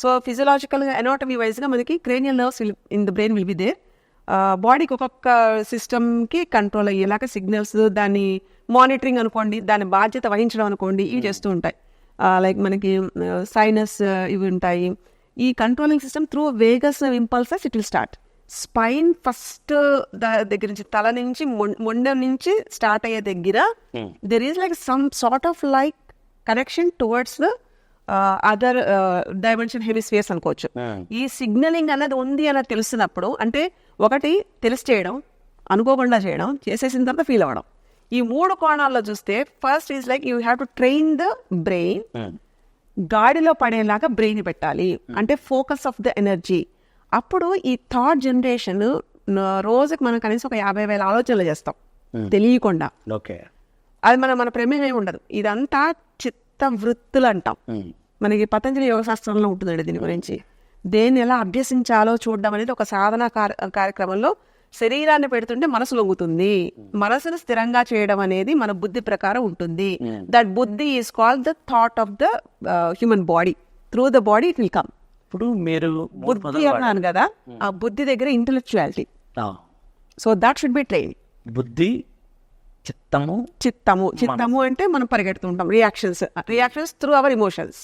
So ఫిజియలాజికల్గా anatomy వైజ్గా మనకి cranial nerves in the brain will be there బాడీకి ఒక్కొక్క సిస్టమ్కి కంట్రోల్ అయ్యేలాగా సిగ్నల్స్ దాన్ని మానిటరింగ్ అనుకోండి దాని బాధ్యత వహించడం అనుకోండి ఇవి చేస్తూ ఉంటాయి. లైక్ మనకి సైనస్ ఇవి ఉంటాయి. ఈ controlling system through vagus impulses it will start spine first దగ్గర నుంచి తల నుంచి మొండెం నుంచి స్టార్ట్ అయ్యే దగ్గర there is like some sort of like connection towards the other dimension hemispheres అనుకోవచ్చు. ఈ సిగ్నలింగ్ అన్నది ఉంది అన్నది తెలుస్తున్నప్పుడు అంటే ఒకటి తెలిసి చేయడం అనుకోకుండా చేయడం చేసేసిన తర్వాత ఫీల్ అవ్వడం. ఈ మూడు కోణాల్లో చూస్తే first is like you have to train the brain గాడిలో పడేలాగా బ్రెయిన్ పెట్టాలి. అంటే ఫోకస్ ఆఫ్ ద ఎనర్జీ అప్పుడు ఈ థాట్ జనరేషన్ రోజుకి మనం కనీసం ఒక యాభై వేల ఆలోచనలు చేస్తాం. తెలియకుండా. ఓకే. అది మన మన ప్రమేయం ఉండదు. ఇదంతా చిత్త వృత్తులు అంటాం మనకి పతంజలి యోగ శాస్త్రంలో ఉంటుందండి దీని గురించి. దేన్ని ఎలా అభ్యసించాలో చూడడం అనేది ఒక సాధన కార్- కార్యక్రమంలో శరీరాన్ని పెడుతుంటే మనసు లొంగుతుంది. మనసును స్థిరంగా చేయడం అనేది మన బుద్ధి ప్రకారం ఉంటుంది. దట్ బుద్ధి is called the thought of the human body through the body it will come ఇప్పుడు మీరు బుద్ధి అన్నాను కదా ఆ బుద్ధి దగ్గర intellectuality so that should be train బుద్ధి చిత్తము చిత్తము. చిత్తము అంటే మనం పరిగెడుతుంటాం reactions reactions through our emotions